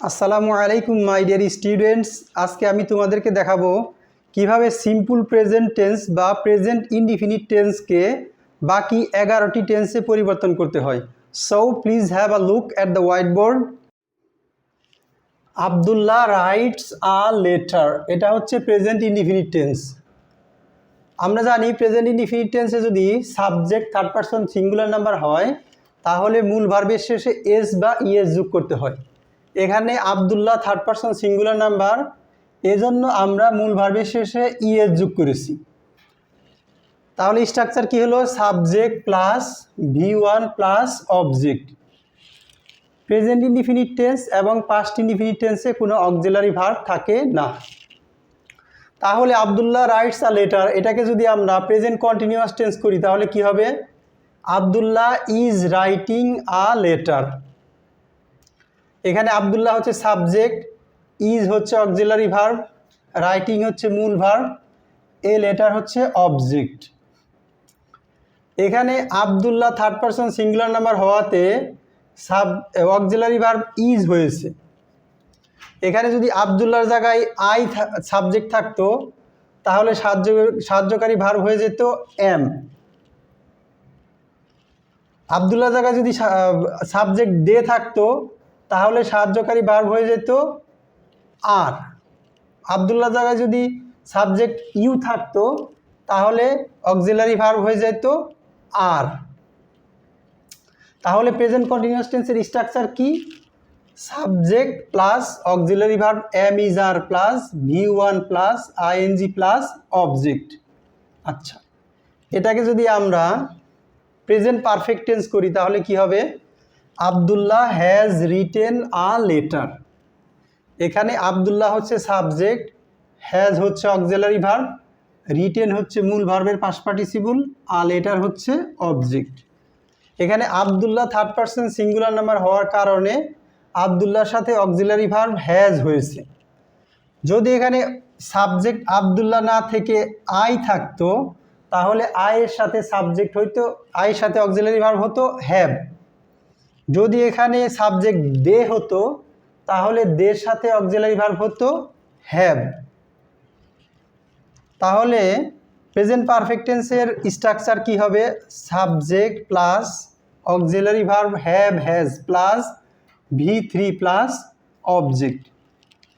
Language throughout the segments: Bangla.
আসসালামু আলাইকুম মাই ডিয়ার স্টুডেন্টস আজকে আমি তোমাদেরকে দেখাবো কীভাবে সিম্পল প্রেজেন্ট টেন্স বা প্রেজেন্ট ইনডিফিনিট টেন্সকে বাকি এগারোটি টেন্সে পরিবর্তন করতে হয়। So please have a look at the white board Abdullah writes a letter এটা হচ্ছে প্রেজেন্ট ইনডিফিনিট টেন্স আমরা জানি প্রেজেন্ট ইনডিফিনিট টেন্সে যদি subject third person singular number হয়, তাহলে মূল ভার্বের শেষে এস বা ইএস যোগ করতে হয়। এখানে Abdullah third person singular number এজন্য আমরা মূল ভার্বের শেষে ইএস যোগ করেছি। তাহলে স্ট্রাকচার কি হলো? Subject plus V one plus object present indefinite tense এবং পাস্ট ইনডিফিনিট টেন্সে কোনো অক্সিলারি ভার্ব থাকে না। তাহলে আবদুল্লাহ রাইটস আ লেটার এটাকে যদি আমরা প্রেজেন্ট কন্টিনিউয়াস টেন্স করি, তাহলে কি হবে? Abdullah is writing a letter এখানে আবদুল্লাহ হচ্ছে সাবজেক্ট ইজ হচ্ছে অক্সিলারি ভার্ব রাইটিং হচ্ছে মূল ভার্ব এ লেটার হচ্ছে অবজেক্ট এখানে Abdullah third person singular number হওয়াতে সাব অক্সিলারি ভার্ব ইজ হয়েছে। এখানে যদি আবদুল্লার জায়গায় আই সাবজেক্ট থাকতো, তাহলে সাহায্য, সাহায্যকারী ভার্ব হয়ে যেত এম আবদুল্লার জায়গায় যদি সাবজেক্ট ডে থাকতো তাহলে সাহায্যকারী ভার্ব হয়ে যেত আর। আবদুল্লাহ জায়গায় যদি সাবজেক্ট ইউ থাকতো, তাহলে অক্সিলারি ভার্ব হয়ে যেত আর। তাহলে প্রেজেন্ট কন্টিনিউয়াস টেন্সের স্ট্রাকচার কি? Subject plus auxiliary verb am is are plus V one plus ING plus object আচ্ছা এটাকে যদি আমরা প্রেজেন্ট পারফেক্ট টেন্স করি, তাহলে কি হবে? Abdullah has written a letter এখানে আবদুল্লাহ হচ্ছে সাবজেক্ট হ্যাজ হচ্ছে অক্সিলারি ভার্ব রিটেন হচ্ছে মূল ভার্বের পাশ পার্টিসিপুল আ লেটার হচ্ছে অবজেক্ট এখানে Abdullah third person singular number হওয়ার কারণে আবদুল্লাহর সাথে অক্সিলারি ভার্ব হ্যাজ হয়েছে। যদি এখানে সাবজেক্ট আবদুল্লাহ না থেকে আই থাকতো, তাহলে আয়ের সাথে সাবজেক্ট হইতো আয়ের সাথে অক্সিলারি ভার্ব হতো হ্যাভ যদি এখানে সাবজেক্ট দে হতো, তাহলে দের সাথে অক্সিলারি ভার্ব হতো হ্যাভ তাহলে প্রেজেন্ট পারফেক্টেন্সের স্ট্রাকচার কি হবে? Subject plus auxiliary verb have has plus V three plus object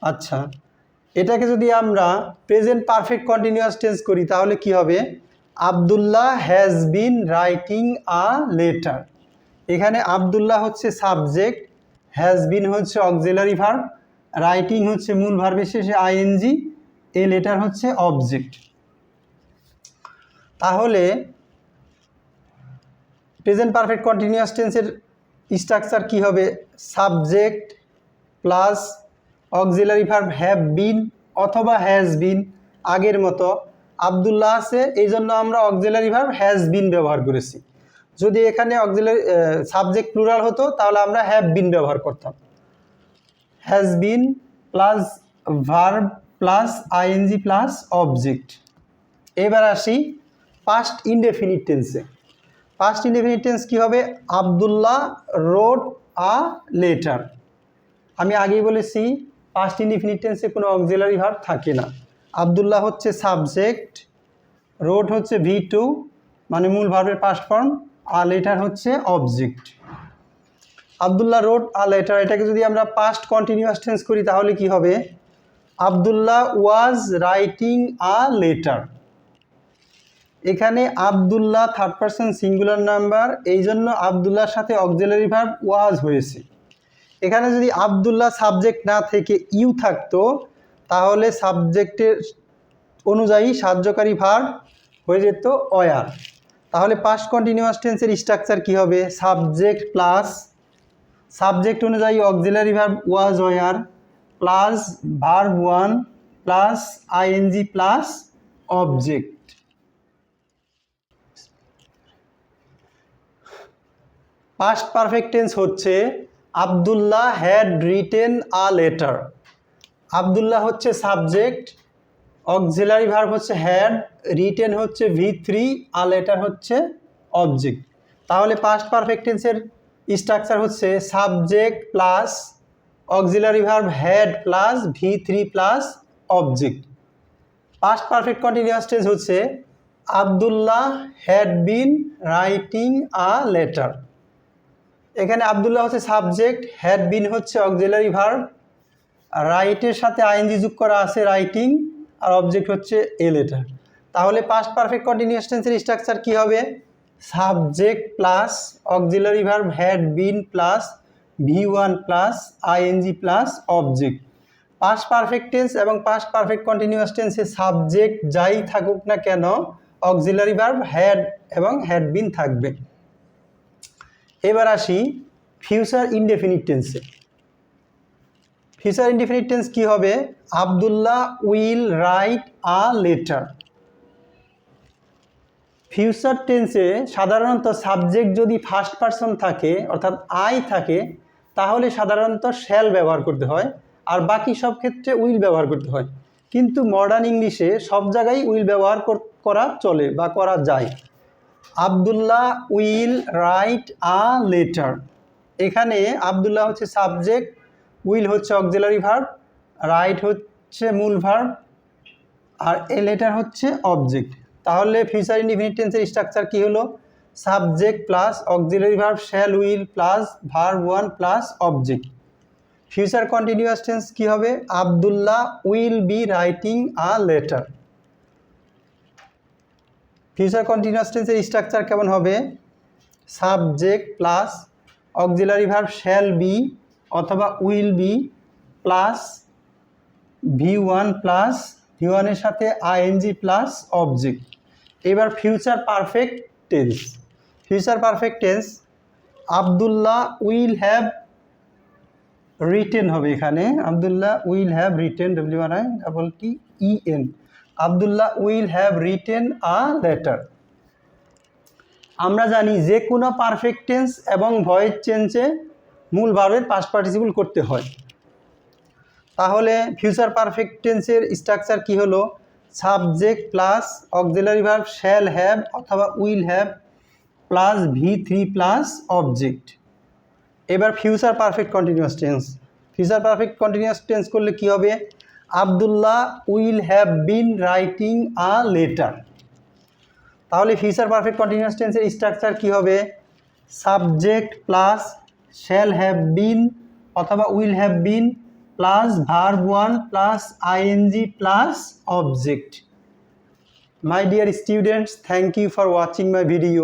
আচ্ছা এটাকে যদি আমরা প্রেজেন্ট পারফেক্ট কন্টিনিউয়াস টেন্স করি, তাহলে কি হবে? Abdullah has been writing a letter এখানে আবদুল্লাহ হচ্ছে সাবজেক্ট হ্যাজ বিন হচ্ছে অক্সিলারি ভার্ব রাইটিং হচ্ছে মূল ভার্বের শেষে আইএনজি এ লেটার হচ্ছে অবজেক্ট তাহলে প্রেজেন্ট পারফেক্ট কন্টিনিউয়াস টেন্সের স্ট্রাকচার কি হবে? Subject plus auxiliary verb have been অথবা হ্যাজ বিন আগের মতো। আবদুল্লাহ আছে এই জন্য আমরা অক্সিলারি ভার্ব হ্যাজ বিন ব্যবহার করেছি। যদি এখানে অক্সিলারি সাবজেক্ট প্লুরাল হতো, তাহলে আমরা হ্যাভ বিন ব্যবহার করতাম। Has been plus verb plus ING plus object এবার আসি পাস্ট ইনডেফিনিট টেন্সে পাস্ট ইনডেফিনিট টেন্স কী হবে? আবদুল্লাহ রোড আ লেটার আমি আগেই বলেছি পাস্ট ইনডেফিনিট টেন্সে কোনো অক্সিলারি ভার্ব থাকে না। আবদুল্লাহ হচ্ছে সাবজেক্ট রোড হচ্ছে ভি টু মানে মূল ভার্বের পাস্ট ফর্ম আ লেটার হচ্ছে object Abdullah wrote a letter এটাকে যদি আমরা পাস্ট কন্টিনিউয়াস টেন্স করি তাহলে কি হবে? Abdullah was writing a letter এখানে Abdullah third person singular number এই জন্য আবদুল্লাহর সাথে অক্সিলারি ভার্ব ওয়াজ হয়েছে। এখানে যদি আবদুল্লাহ সাবজেক্ট না থেকে ইউ থাকতো, তাহলে সাবজেক্টের অনুযায়ী সাহায্যকারী ভার্ব হয়ে যেত অয়ার তাহলে পাস্ট কন্টিনিউয়াস টেন্সের স্ট্রাকচার কি হবে? সাবজেক্ট প্লাস সাবজেক্ট অনুযায়ী auxiliary verb was were plus verb one plus ING plus object past perfect tense হচ্ছে Abdullah had written a letter Abdullah হচ্ছে সাবজেক্ট অক্সিলারি ভার্ব হচ্ছে হ্যাড, রিটেন হচ্ছে ভি থ্রি, আর লেটার হচ্ছে অবজেক্ট। তাহলে পাস্ট পারফেক্ট টেন্সের স্ট্রাকচার হচ্ছে subject plus auxiliary verb had plus V three plus object past perfect continuous tense হচ্ছে Abdullah had been writing a letter এখানে আবদুল্লাহ হচ্ছে সাবজেক্ট হ্যাড বিন হচ্ছে অক্সিলারি ভার্ব রাইটের সাথে আইএনজি যোগ করা আছে রাইটিং আর অবজেক্ট হচ্ছে এ লেটার তাহলে পাস্ট পারফেক্ট কন্টিনিউয়াস টেন্সের স্ট্রাকচার কি হবে? Subject plus auxiliary verb had been plus V one plus ING plus object past perfect tense এবং পাস্ট পারফেক্ট কন্টিনিউয়াস টেন্সে সাবজেক্ট যাই থাকুক না কেন অক্সিলারি ভার্ব হ্যাড এবং হ্যাড বিন থাকবে। এবার আসি ফিউচার ইনডেফিনিট টেন্সে ফিউচার ইনডেফিনিট টেন্স কী হবে? Abdullah will write a letter. Future টেন্সে সাধারণত সাবজেক্ট যদি ফার্স্ট পারসন থাকে, অর্থাৎ আই থাকে, তাহলে সাধারণত শ্যাল ব্যবহার করতে হয়, আর বাকি সব ক্ষেত্রে উইল ব্যবহার করতে হয়। কিন্তু মডার্ন ইংলিশে সব জায়গায় উইল ব্যবহার করা চলে বা করা যায়। Abdullah will write a letter. এখানে আবদুল্লাহ হচ্ছে সাবজেক্ট উইল হচ্ছে অক্সিলারি ভার্ব, রাইট হচ্ছে মূল ভার্ব, আর এ লেটার হচ্ছে অবজেক্ট। তাহলে ফিউচার ইনডিফিনিট টেন্সের স্ট্রাকচার কি হলো? Subject plus auxiliary verb shall will plus verb one plus object. Future continuous tense কি হবে? Abdullah will be writing a letter. Future continuous টেন্সের স্ট্রাকচার কেমন হবে? Subject plus auxiliary verb shall be অথবা will be plus V one plus V ওয়ানের সাথে আইএনজি প্লাস অবজেক্ট। এবার future perfect tense future perfect tense Abdullah will have written হবে এখানে। Abdullah will have written W R I double T E N Abdullah will have written a letter. আমরা জানি যে কোনো পারফেক্ট টেন্স এবং ভয়েস চেঞ্জে মূল ভাবের পাস্ট পার্টিসিপল করতে হয়। তাহলে ফিউচার পারফেক্ট টেন্সের স্ট্রাকচার কি হলো? Subject plus auxiliary verb shall have অথবা will have plus V three plus object এবার future perfect continuous tense future perfect continuous tense করলে কি হবে? Abdullah will have been writing a letter তাহলে ফিউচার পারফেক্ট কন্টিনিউয়াস টেন্সের স্ট্রাকচার কি হবে? Subject plus shall have been অথবা will have been plus verb one plus ING plus object my dear students thank you for watching my video